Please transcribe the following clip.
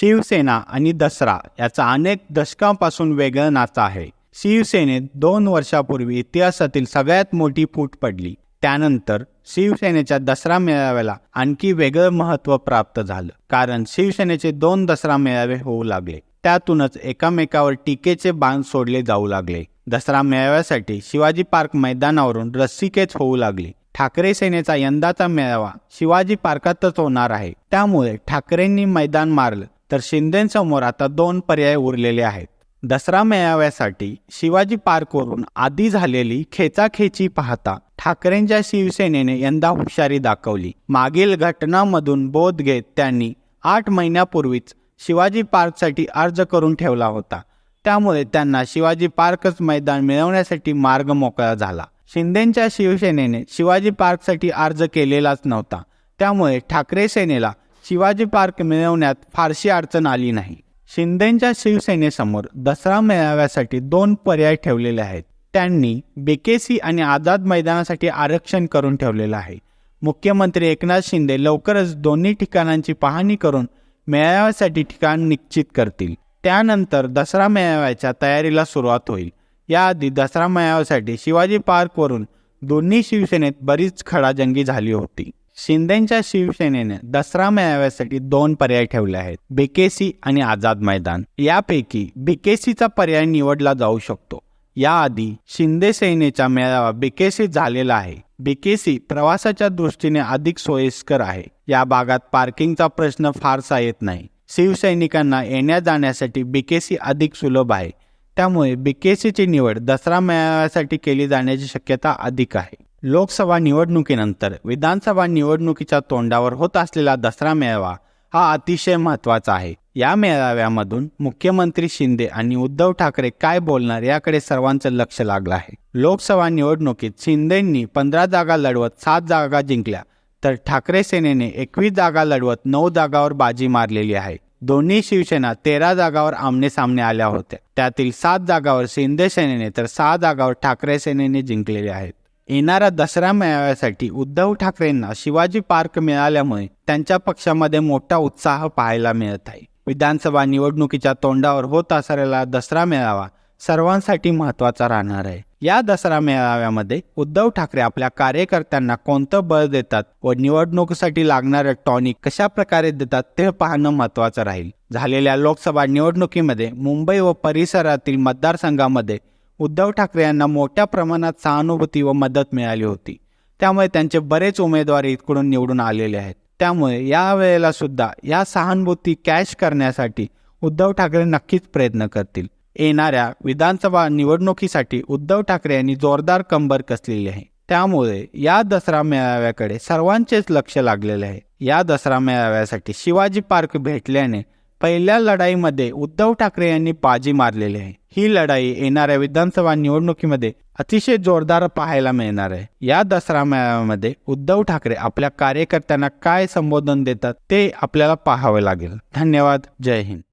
शिवसेना आणि दसरा याचा अनेक दशकांपासून वेगळं नातं आहे. शिवसेनेत दोन वर्षापूर्वी इतिहासातील सगळ्यात मोठी फूट पडली. त्यानंतर शिवसेनेच्या दसरा मेळाव्याला आणखी वेगळं महत्त्व प्राप्त झालं. कारण शिवसेनेचे दोन दसरा मेळावे होऊ लागले. त्यातूनच एकामेकावर टीकेचे बाण सोडले जाऊ लागले. दसरा मेळाव्यासाठी शिवाजी पार्क मैदानावरून रस्सीकेच होऊ लागली. ठाकरे सेनेचा यंदाचा मेळावा शिवाजी पार्कातच होणार आहे. त्यामुळे ठाकरेंनी मैदान मारलं. तर शिंदेसमोर आता दोन पर्याय उरलेले आहेत. दसरा मेळाव्यासाठी शिवाजी पार्कवरून आधी झालेली खेचाखेची पाहता ठाकरेंच्या शिवसेनेने यंदा हुशारी दाखवली. मागील घटनांमधून बोध घेत त्यांनी आठ महिन्यापूर्वीच शिवाजी पार्कसाठी अर्ज करून ठेवला होता. त्यामुळे त्यांना शिवाजी पार्कच मैदान मिळवण्यासाठी मार्ग मोकळा झाला. शिंदेच्या शिवसेनेने शिवाजी पार्कसाठी अर्ज केलेलाच नव्हता. त्यामुळे ठाकरे सेनेला शिवाजी पार्क मिळवण्यात फारशी अडचण आली नाही. शिंदेच्या शिवसेनेसमोर दसरा मेळाव्यासाठी दोन पर्याय ठेवलेले आहेत. त्यांनी बेकेसी आणि आझाद मैदानासाठी आरक्षण करून ठेवलेलं आहे. मुख्यमंत्री एकनाथ शिंदे लवकरच दोन्ही ठिकाणांची पाहणी करून मेळाव्यासाठी ठिकाण निश्चित करतील. त्यानंतर दसरा मेळाव्याच्या तयारीला सुरुवात होईल. याआधी दसरा मेळाव्यासाठी शिवाजी पार्कवरून दोन्ही शिवसेनेत बरीच खडाजंगी झाली होती. शिंदेच्या शिवसेनेने दसरा मेळाव्यासाठी दोन पर्याय ठेवले आहेत बेकेसी आणि आझाद मैदान. यापैकी बेकेसीचा पर्याय निवडला जाऊ शकतो. याआधी शिंदे सेनेचा मेळावा बेकेसी झालेला आहे. बेकेसी प्रवासाच्या दृष्टीने अधिक सोयीस्कर आहे. या भागात पार्किंगचा प्रश्न फारसा येत नाही. शिवसैनिकांना येण्या जाण्यासाठी बीकेसी अधिक सुलभ आहे. त्यामुळे बीकेसीची निवड दसरा मेळाव्यासाठी केली जाण्याची शक्यता अधिक आहे. लोकसभा निवडणुकीनंतर विधानसभा निवडणुकीच्या तोंडावर होत असलेला दसरा मेळावा हा अतिशय महत्त्वाचा आहे. या मेळाव्यामधून मुख्यमंत्री शिंदे आणि उद्धव ठाकरे काय बोलणार याकडे सर्वांचं लक्ष लागलं आहे. लोकसभा निवडणुकीत शिंदेंनी पंधरा जागा लढवत सात जागा जिंकल्या तर ठाकरे सेनेने एकवीस जागा लढवत नऊ जागावर बाजी मारलेली आहे. दोन्ही शिवसेना तेरा जागावर आमने सामने आल्या होत्या. त्यातील सात जागावर शिंदे सेनेने तर सहा जागावर ठाकरे सेनेने जिंकलेले आहेत. येणाऱ्या दसरा मेळाव्यासाठी उद्धव ठाकरेंना शिवाजी पार्क मिळाल्यामुळे त्यांच्या पक्षामध्ये मोठा उत्साह पाहायला मिळत आहे. विधानसभा निवडणुकीच्या तोंडावर होत असलेला दसरा मेळावा सर्वांसाठी महत्त्वाचा राहणार आहे. या दसरा मेळाव्यामध्ये उद्धव ठाकरे आपल्या कार्यकर्त्यांना कोणतं बळ देतात व निवडणुकीसाठी लागणारं टॉनिक कशा प्रकारे देतात ते पाहणं महत्त्वाचं राहील. झालेल्या लोकसभा निवडणुकीमध्ये मुंबई व परिसरातील मतदारसंघामध्ये उद्धव ठाकरे यांना मोठ्या प्रमाणात सहानुभूती व मदत मिळाली होती. त्यामुळे त्यांचे बरेच उमेदवार इकडून निवडून आलेले आहेत. त्यामुळे या वेळेला सुद्धा या सहानुभूती कॅश करण्यासाठी उद्धव ठाकरे नक्कीच प्रयत्न करतील. येणाऱ्या विधानसभा निवडणुकीसाठी उद्धव ठाकरे यांनी जोरदार कंबर कसलेली आहे. त्यामुळे या दसरा मेळाव्याकडे सर्वांचेच लक्ष लागलेले आहे. या दसरा मेळाव्यासाठी शिवाजी पार्क भेटल्याने पहिल्या लढाईमध्ये उद्धव ठाकरे यांनी बाजी मारलेली आहे. ही लढाई येणाऱ्या विधानसभा निवडणुकीमध्ये अतिशय जोरदार पाहायला मिळणार आहे. या दसरा मेळाव्यामध्ये उद्धव ठाकरे आपल्या कार्यकर्त्यांना काय संबोधन देतात ते आपल्याला पाहावे लागेल. धन्यवाद. जय हिंद.